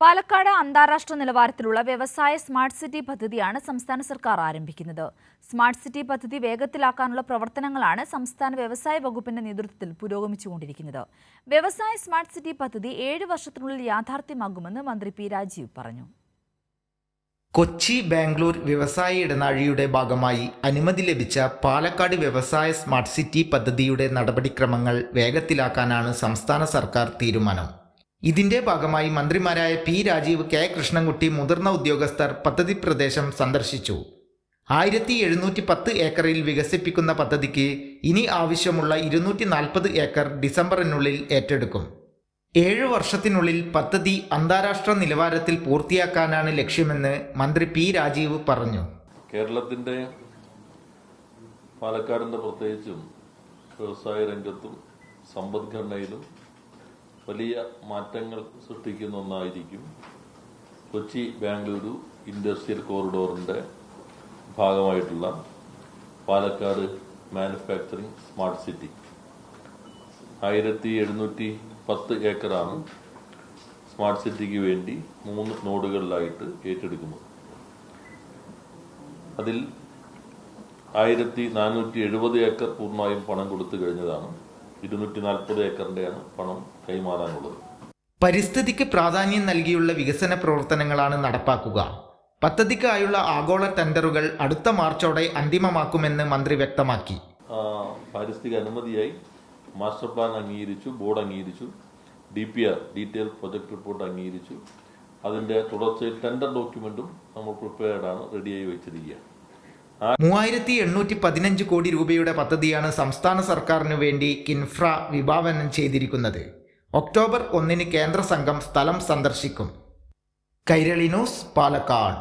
പാലക്കാട് അന്താരാഷ്ട്ര നിലവാരത്തിലുള്ള വ്യവസായ സ്മാർട്ട് സിറ്റി പദ്ധതിയാണ് സംസ്ഥാന സർക്കാർ ആരംഭിക്കുന്നത്. സ്മാർട്ട് സിറ്റി പദ്ധതി വേഗത്തിലാക്കാനുള്ള പ്രവർത്തനങ്ങളാണ് സംസ്ഥാന വ്യവസായ വകുപ്പിന്റെ നേതൃത്വത്തിൽ പുരോഗമിച്ചുകൊണ്ടിരിക്കുന്നത്. വ്യവസായ സ്മാർട്ട് സിറ്റി പദ്ധതി ഏഴ് വർഷത്തിനുള്ളിൽ യാഥാർത്ഥ്യമാകുമെന്ന് മന്ത്രി പി രാജീവ് പറഞ്ഞു. കൊച്ചി ബാംഗ്ലൂർ വ്യവസായ ഇടനാഴിയുടെ ഭാഗമായി അനുമതി ലഭിച്ച പാലക്കാട് വ്യവസായ സ്മാർട്ട് സിറ്റി പദ്ധതിയുടെ നടപടിക്രമങ്ങൾ വേഗത്തിലാക്കാനാണ് സംസ്ഥാന സർക്കാർ തീരുമാനം. ഇതിന്റെ ഭാഗമായി മന്ത്രിമാരായ പി രാജീവ് കെ കൃഷ്ണൻകുട്ടി മുതിർന്ന ഉദ്യോഗസ്ഥർ പദ്ധതി പ്രദേശം സന്ദർശിച്ചു. ആയിരത്തി എഴുന്നൂറ്റി പത്ത് ഏക്കറിൽ വികസിപ്പിക്കുന്ന പദ്ധതിക്ക് ഇനി ആവശ്യമുള്ള ഇരുന്നൂറ്റി നാൽപ്പത് ഏക്കർ ഡിസംബറിനുള്ളിൽ ഏറ്റെടുക്കും. ഏഴ് വർഷത്തിനുള്ളിൽ പദ്ധതി അന്താരാഷ്ട്ര നിലവാരത്തിൽ പൂർത്തിയാക്കാനാണ് ലക്ഷ്യമെന്ന് മന്ത്രി പി രാജീവ് പറഞ്ഞു. കേരളത്തിന്റെ പാലക്കാടിന്റെ പ്രത്യേകിച്ചും വ്യവസായ രംഗത്തും സമ്പദ്ഘടനയിലും വലിയ മാറ്റങ്ങൾ സൃഷ്ടിക്കുന്ന ഒന്നായിരിക്കും കൊച്ചി ബാംഗ്ലൂരു ഇൻഡസ്ട്രിയൽ കോറിഡോറിന്റെ ഭാഗമായിട്ടുള്ള പാലക്കാട് മാനുഫാക്ചറിംഗ് സ്മാർട്ട് സിറ്റി. ആയിരത്തി എഴുന്നൂറ്റി പത്ത് ഏക്കറാണ് സ്മാർട്ട് സിറ്റിക്ക് വേണ്ടി മൂന്ന് നോഡുകളിലായിട്ട് ഏറ്റെടുക്കുന്നത്. അതിൽ ആയിരത്തി നാനൂറ്റി എഴുപത് ഏക്കർ പൂർണമായും പണം കൊടുത്തു കഴിഞ്ഞതാണ് ഇരുന്നൂറ്റി നാൽപ്പത് ഏക്കറിന്റെയാണ് പണം കൈമാറാനുള്ളത്. പരിസ്ഥിതിക്ക് പ്രാധാന്യം നൽകിയുള്ള വികസന പ്രവർത്തനങ്ങളാണ് നടപ്പാക്കുക. പദ്ധതിക്കായുള്ള ആഗോള ടെൻഡറുകൾ അടുത്ത മാർച്ചോടെ അന്തിമമാക്കുമെന്ന് മന്ത്രി വ്യക്തമാക്കി. പാരിസ്ഥിതിക അനുമതിയായി മാസ്റ്റർ പ്ലാൻ അംഗീകരിച്ചു ബോർഡ് അംഗീകരിച്ചു D P R detail project report അംഗീകരിച്ചു. അതിന്റെ തുടർച്ചയിൽ ടെൻഡർ ഡോക്യുമെന്റും നമ്മൾ പ്രിപ്പയർഡാണ് റെഡിയായി വെച്ചിരിക്കുക മൂവായിരത്തി എണ്ണൂറ്റി പതിനഞ്ച് കോടി രൂപയുടെ പദ്ധതിയാണ് സംസ്ഥാന സർക്കാരിനു വേണ്ടി കിൻഫ്ര വിഭാവനം ചെയ്തിരിക്കുന്നത്. ഒക്ടോബർ ഒന്നിന് കേന്ദ്ര സംഘം സ്ഥലം സന്ദർശിക്കും. കൈരളി ന്യൂസ് പാലക്കാട്.